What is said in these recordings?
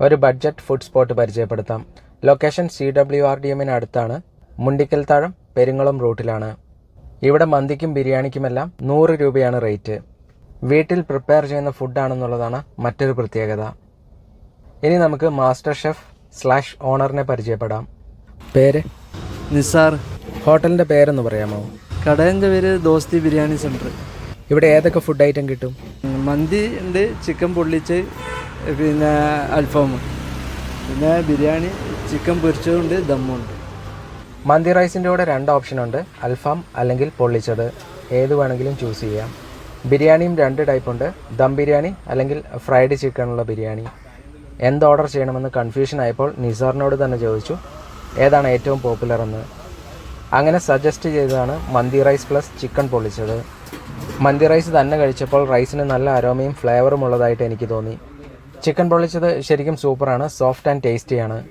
ഒരു budget food spot പരിചയപ്പെടുത്താം. Location C W R D എമ്മിന് അടുത്താണ്. മുണ്ടിക്കൽ താഴം പെരിങ്ങളം റൂട്ടിലാണ്. ഇവിടെ മന്തിക്കും ബിരിയാണിക്കുമെല്ലാം നൂറ് രൂപയാണ് റേറ്റ് വീട്ടിൽ പ്രിപ്പയർ ചെയ്യുന്ന ഫുഡാണെന്നുള്ളതാണ് മറ്റൊരു പ്രത്യേകത. ഇനി നമുക്ക് മാസ്റ്റർ ഷെഫ് സ്ലാഷ് ഓണറിനെ പരിചയപ്പെടാം. പേര്? നിസാർ. ഹോട്ടലിന്റെ പേരെന്ന് പറയാമോ? കടേന്റെ പേര് ദോസ്തി ബിരിയാണി സെന്റർ ഇവിടെ ഏതൊക്കെ ഫുഡ് ഐറ്റം കിട്ടും? മന്തി ഉണ്ട് ചിക്കൻ പൊള്ളിച്ച് പിന്നെ അൽഫാം. പിന്നെ ബിരിയാണി ചിക്കൻ പൊരിച്ചതുണ്ട് ദമ്മുണ്ട്. മന്തി റൈസിന്റെ കൂടെ രണ്ട് ഓപ്ഷൻ ഉണ്ട്. അൽഫാം അല്ലെങ്കിൽ പൊള്ളിച്ചത്. ഏത് വേണമെങ്കിലും ചൂസ് ചെയ്യാം. ബിരിയാണിയും രണ്ട് ടൈപ്പ് ഉണ്ട്. ദം ബിരിയാണി അല്ലെങ്കിൽ ഫ്രൈഡ് ചിക്കനുള്ള ബിരിയാണി. എന്ത് ഓർഡർ ചെയ്യണമെന്ന് കൺഫ്യൂഷൻ ആയപ്പോൾ നിസാറിനോട് തന്നെ ചോദിച്ചു. ഏതാണ് ഏറ്റവും പോപ്പുലർ എന്ന്. അങ്ങനെ സജസ്റ്റ് ചെയ്തതാണ് മന്തി റൈസ് പ്ലസ് ചിക്കൻ പൊള്ളിച്ചത്. മന്തി റൈസ് തന്നെ കഴിച്ചപ്പോൾ റൈസിന് നല്ല അരോമയും ഫ്ലേവറും ഉള്ളതായിട്ട് എനിക്ക് തോന്നി. ചിക്കൻ പൊള്ളിച്ചത് ശരിക്കും സൂപ്പറാണ്. സോഫ്റ്റ് ആൻഡ് ടേസ്റ്റിയാണ്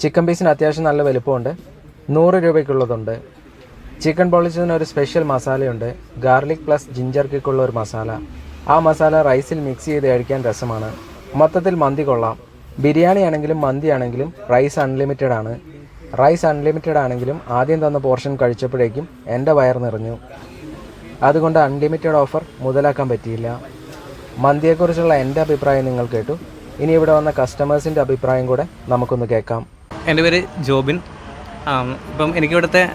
ചിക്കൻ പീസിന് അത്യാവശ്യം നല്ല വലുപ്പമുണ്ട്. നൂറ് രൂപയ്ക്കുള്ളതുണ്ട്. ചിക്കൻ പൊള്ളിച്ചതിന് ഒരു സ്പെഷ്യൽ മസാലയുണ്ട്. ഗാർലിക് പ്ലസ് ജിഞ്ചർ കിക്കുള്ള ഒരു മസാല. ആ മസാല റൈസിൽ മിക്സ് ചെയ്ത് കഴിക്കാൻ രസമാണ്. മൊത്തത്തിൽ മന്തി കൊള്ളാം. ബിരിയാണി ആണെങ്കിലും മന്തി ആണെങ്കിലും റൈസ് അൺലിമിറ്റഡ് ആണ്. റൈസ് അൺലിമിറ്റഡ് ആണെങ്കിലും ആദ്യം തന്ന പോർഷൻ കഴിച്ചപ്പോഴേക്കും എന്റെ വയർ നിറഞ്ഞു. അതുകൊണ്ട് അൺലിമിറ്റഡ് ഓഫർ മുതലാക്കാൻ പറ്റിയില്ല. മന്തിയെക്കുറിച്ചുള്ള എന്റെ അഭിപ്രായം നിങ്ങൾ കേട്ടു. ഇനി ഇവിടെ വന്ന കസ്റ്റമേഴ്സിന്റെ അഭിപ്രായം കൂടെ നമുക്കൊന്ന് കേൾക്കാം. എന്റെ പേര് ജോബിൻ. ഇപ്പം എനിക്കിവിടുത്തെ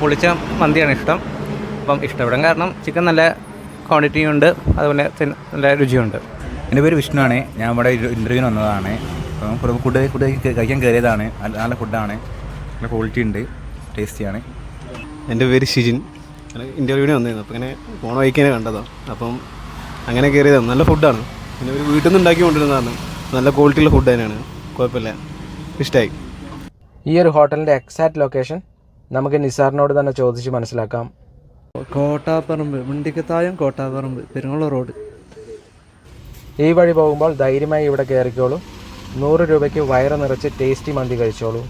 പൊളിച്ച മന്തിയാണ് ഇഷ്ടം. അപ്പം ഇഷ്ടപ്പെടാൻ കാരണം ചിക്കൻ നല്ല ക്വാണ്ടിറ്റിയും ഉണ്ട് അതുപോലെ നല്ല രുചിയുണ്ട്. എന്റെ പേര് വിഷ്ണുവാണ് ഞാൻ ഇവിടെ ഇന്റർവ്യൂവിന് വന്നതാണ്. അപ്പം ഫുഡ് ഫുഡ് കഴിക്കാൻ കയറിയതാണ്. നല്ല നല്ല ഫുഡാണ്. നല്ല ക്വാളിറ്റി ഉണ്ട്. ടേസ്റ്റിയാണ് എന്റെ പേര് ഷിജിൻ. ഇന്റർവ്യൂവിന് വന്നിരുന്നു അപ്പോൾ ഇങ്ങനെ ഫോൺ വഹിക്കാനേ കണ്ടതാണ് അപ്പം അങ്ങനെ കയറിയതാണ് നല്ല ഫുഡാണ് പിന്നെ ഒരു വീട്ടിൽ നിന്ന് ഉണ്ടാക്കി കൊണ്ടിരുന്നതാണ് നല്ല ക്വാളിറ്റിയുള്ള ഫുഡ് തന്നെയാണ്. കുഴപ്പമില്ല. ഇഷ്ടമായി ഈ ഒരു ഹോട്ടലിന്റെ എക്സാക്ട് ലൊക്കേഷൻ നമുക്ക് നിസാറിനോട് തന്നെ ചോദിച്ച് മനസ്സിലാക്കാം. കോട്ടാപ്പറമ്പ് മുണ്ടിക്കത്തായം കോട്ടാപ്പറമ്പ് പെരുങ്ങുളം റോഡ്. ഈ വഴി പോകുമ്പോൾ ധൈര്യമായി ഇവിടെ കയറിക്കോളൂ. നൂറ് രൂപയ്ക്ക് വയറ് നിറച്ച് ടേസ്റ്റി മന്തി കഴിച്ചോളൂ.